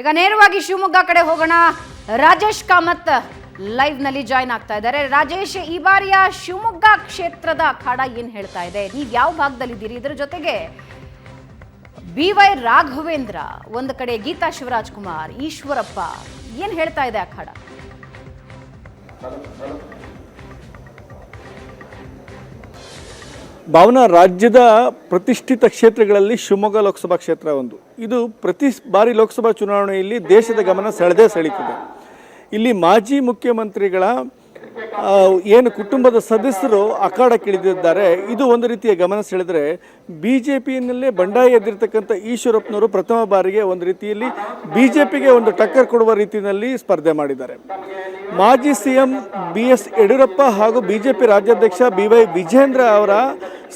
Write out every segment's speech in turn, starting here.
ಈಗ ನೇರವಾಗಿ ಶಿವಮೊಗ್ಗ ಕಡೆ ಹೋಗೋಣ. ರಾಜೇಶ್ ಕಾಮತ್ ಲೈವ್ನಲ್ಲಿ ಜಾಯ್ನ್ ಆಗ್ತಾ ಇದ್ದಾರೆ. ರಾಜೇಶ್, ಈ ಬಾರಿಯ ಶಿವಮೊಗ್ಗ ಕ್ಷೇತ್ರದ ಅಖಾಡ ಏನು ಹೇಳ್ತಾ ಇದೆ? ನೀವು ಯಾವ ಭಾಗದಲ್ಲಿದ್ದೀರಿ ಇದ್ರ ಜೊತೆಗೆ ಬಿ ವೈ ರಾಘವೇಂದ್ರ, ಒಂದು ಕಡೆ ಗೀತಾ ಶಿವರಾಜ್ ಕುಮಾರ್, ಈಶ್ವರಪ್ಪ, ಏನು ಹೇಳ್ತಾ ಇದೆ ಅಖಾಡ ಭಾವನಾ ರಾಜ್ಯದ ಪ್ರತಿಷ್ಠಿತ ಕ್ಷೇತ್ರಗಳಲ್ಲಿ ಶಿವಮೊಗ್ಗ ಲೋಕಸಭಾ ಕ್ಷೇತ್ರ ಒಂದು. ಇದು ಪ್ರತಿ ಬಾರಿ ಲೋಕಸಭಾ ಚುನಾವಣೆಯಲ್ಲಿ ದೇಶದ ಗಮನ ಸೆಳೆದೇ ಸೆಳೀತದೆ. ಇಲ್ಲಿ ಮಾಜಿ ಮುಖ್ಯಮಂತ್ರಿಗಳ ಏನು ಕುಟುಂಬದ ಸದಸ್ಯರು ಅಖಾಡಕ್ಕಿಳಿದಿದ್ದಾರೆ, ಇದು ಒಂದು ರೀತಿಯ ಗಮನ ಸೆಳೆದರೆ ಬಿ ಜೆ ಪಿಯಲ್ಲೇ ಬಂಡಾಯ ಎದ್ದಿರ್ತಕ್ಕಂಥ ಈಶ್ವರಪ್ಪನವರು ಪ್ರಥಮ ಬಾರಿಗೆ ಒಂದು ರೀತಿಯಲ್ಲಿ ಬಿ ಜೆ ಪಿಗೆ ಒಂದು ಟಕ್ಕರ್ ಕೊಡುವ ರೀತಿಯಲ್ಲಿ ಸ್ಪರ್ಧೆ ಮಾಡಿದ್ದಾರೆ. ಮಾಜಿ C M B S Yediyurappa ಹಾಗೂ ಬಿ ಜೆ ಪಿ ರಾಜ್ಯಾಧ್ಯಕ್ಷ ಬಿ ವೈ ವಿಜೇಂದ್ರ ಅವರ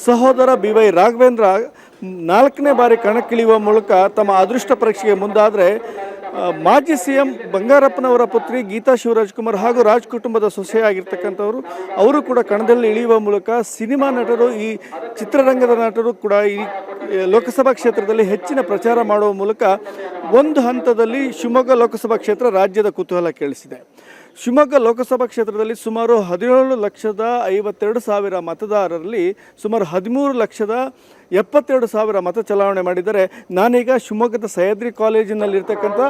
ಸಹೋದರ ಬಿ ವೈ ರಾಘವೇಂದ್ರ ನಾಲ್ಕನೇ ಬಾರಿ ಕಣಕ್ಕಿಳಿಯುವ ಮೂಲಕ ತಮ್ಮ ಅದೃಷ್ಟ ಪರೀಕ್ಷೆಗೆ ಮುಂದಾದರೆ ಮಾಜಿ ಸಿ ಎಂ ಬಂಗಾರಪ್ಪನವರ ಪುತ್ರಿ ಗೀತಾ ಶಿವರಾಜ್ಕುಮಾರ್ ಹಾಗೂ ರಾಜ್ ಕುಟುಂಬದ ಸೊಸೆಯಾಗಿರ್ತಕ್ಕಂಥವರು, ಅವರು ಕೂಡ ಕಣದಲ್ಲಿ ಇಳಿಯುವ ಮೂಲಕ ಸಿನಿಮಾ ನಟರು, ಈ ಚಿತ್ರರಂಗದ ನಟರು ಕೂಡ ಈ ಲೋಕಸಭಾ ಕ್ಷೇತ್ರದಲ್ಲಿ ಹೆಚ್ಚಿನ ಪ್ರಚಾರ ಮಾಡುವ ಮೂಲಕ ಒಂದು ಹಂತದಲ್ಲಿ ಶಿವಮೊಗ್ಗ ಲೋಕಸಭಾ ಕ್ಷೇತ್ರ ರಾಜ್ಯದ ಕುತೂಹಲ ಕೇಳಿಸಿದೆ. ಶಿವಮೊಗ್ಗ ಲೋಕಸಭಾ ಕ್ಷೇತ್ರದಲ್ಲಿ ಸುಮಾರು ಹದಿನೇಳು ಲಕ್ಷದ ಐವತ್ತೆರಡು ಸಾವಿರ ಮತದಾರರಲ್ಲಿ ಸುಮಾರು ಹದಿಮೂರು ಲಕ್ಷದ ಎಪ್ಪತ್ತೆರಡು ಸಾವಿರ ಮತ ಚಲಾವಣೆ ಮಾಡಿದರೆ ನಾನೀಗ ಶಿವಮೊಗ್ಗದ ಸಹ್ಯಾದ್ರಿ ಕಾಲೇಜಿನಲ್ಲಿರ್ತಕ್ಕಂಥ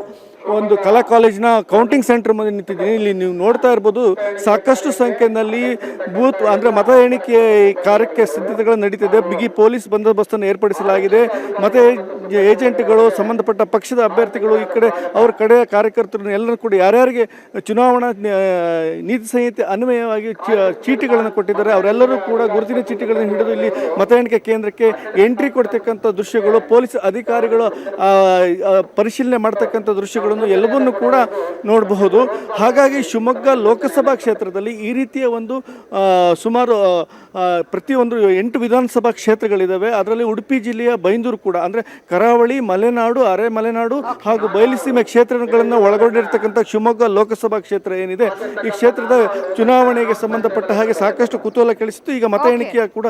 ಒಂದು ಕಲಾ ಕಾಲೇಜಿನ ಕೌಂಟಿಂಗ್ ಸೆಂಟರ್ ಮುಂದೆ ನಿಂತಿದ್ದೀನಿ. ಇಲ್ಲಿ ನೀವು ನೋಡ್ತಾ ಇರ್ಬೋದು ಸಾಕಷ್ಟು ಸಂಖ್ಯೆಯಲ್ಲಿ ಬೂತ್ ಅಂದರೆ ಮತ ಎಣಿಕೆ ಕಾರ್ಯಕ್ಕೆ ಸಿದ್ಧತೆಗಳು ನಡೀತಿದೆ. ಬಿಗಿ ಪೊಲೀಸ್ ಬಂದೋಬಸ್ತನ್ನು ಏರ್ಪಡಿಸಲಾಗಿದೆ. ಮತ್ತು ಏಜೆಂಟ್ಗಳು, ಸಂಬಂಧಪಟ್ಟ ಪಕ್ಷದ ಅಭ್ಯರ್ಥಿಗಳು ಈ ಕಡೆ, ಅವ್ರ ಕಡೆಯ ಕಾರ್ಯಕರ್ತರು ಎಲ್ಲರೂ ಕೂಡ ಯಾರ್ಯಾರಿಗೆ ಚುನಾವಣಾ ನೀತಿ ಸಂಹಿತೆ ಅನ್ವಯವಾಗಿ ಚೀಟಿಗಳನ್ನು ಕೊಟ್ಟಿದ್ದಾರೆ. ಅವರೆಲ್ಲರೂ ಕೂಡ ಗುರುತಿನ ಚೀಟಿಗಳನ್ನು ಹಿಡಿದು ಇಲ್ಲಿ ಮತ ಎಣಿಕೆ ಕೇಂದ್ರಕ್ಕೆ ಎಂಟ್ರಿ ಕೊಡ್ತಕ್ಕಂಥ ದೃಶ್ಯಗಳು, ಪೊಲೀಸ್ ಅಧಿಕಾರಿಗಳು ಪರಿಶೀಲನೆ ಮಾಡ್ತಕ್ಕಂಥ ದೃಶ್ಯಗಳನ್ನು ಎಲ್ಲವನ್ನೂ ಕೂಡ ನೋಡಬಹುದು. ಹಾಗಾಗಿ ಶಿವಮೊಗ್ಗ ಲೋಕಸಭಾ ಕ್ಷೇತ್ರದಲ್ಲಿ ಈ ರೀತಿಯ ಒಂದು ಸುಮಾರು ಪ್ರತಿಯೊಂದು ಎಂಟು ವಿಧಾನಸಭಾ ಕ್ಷೇತ್ರಗಳಿದ್ದಾವೆ ಅದರಲ್ಲಿ ಉಡುಪಿ ಜಿಲ್ಲೆಯ ಬೈಂದೂರು ಕೂಡ, ಅಂದರೆ ಕರಾವಳಿ, ಮಲೆನಾಡು, ಅರೆ ಮಲೆನಾಡು ಹಾಗೂ ಬಯಲುಸೀಮೆ ಕ್ಷೇತ್ರಗಳನ್ನು ಒಳಗೊಂಡಿರ್ತಕ್ಕಂಥ ಶಿವಮೊಗ್ಗ ಲೋಕಸಭಾ ಕ್ಷೇತ್ರ ಏನಿದೆ ಈ ಕ್ಷೇತ್ರದ ಚುನಾವಣೆಗೆ ಸಂಬಂಧಪಟ್ಟ ಹಾಗೆ ಸಾಕಷ್ಟು ಕುತೂಹಲ ಕೇಳಿಸಿತ್ತು. ಈಗ ಮತ ಎಣಿಕೆಯ ಕೂಡ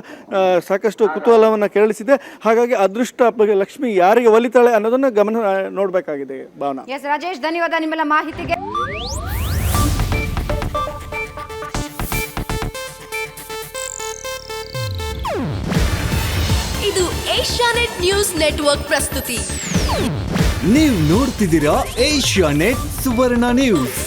ಸಾಕಷ್ಟು ಕುತೂಹಲವನ್ನು ಕೇಳಿಸಿದೆ. ಹಾಗಾಗಿ ಅದೃಷ್ಟ ಲಕ್ಷ್ಮಿ ಯಾರಿಗೆ ಒಲಿತಾಳೆ ಅನ್ನೋದನ್ನು ಗಮನ ನೋಡಬೇಕಾಗಿದೆ ಭಾವನಾ. ಎಸ್ ರಾಜೇಶ್ ಧನ್ಯವಾದ ನಿಮ್ಮೆಲ್ಲ ಮಾಹಿತಿಗೆ. ಇದು ಏಷ್ಯಾನೆಟ್ ನ್ಯೂಸ್ ನೆಟ್ವರ್ಕ್ ಪ್ರಸ್ತುತಿ. ನೀವು ನೋಡ್ತಿದ್ದೀರಾ ಏಷ್ಯಾನೆಟ್ ಸುವರ್ಣ ನ್ಯೂಸ್.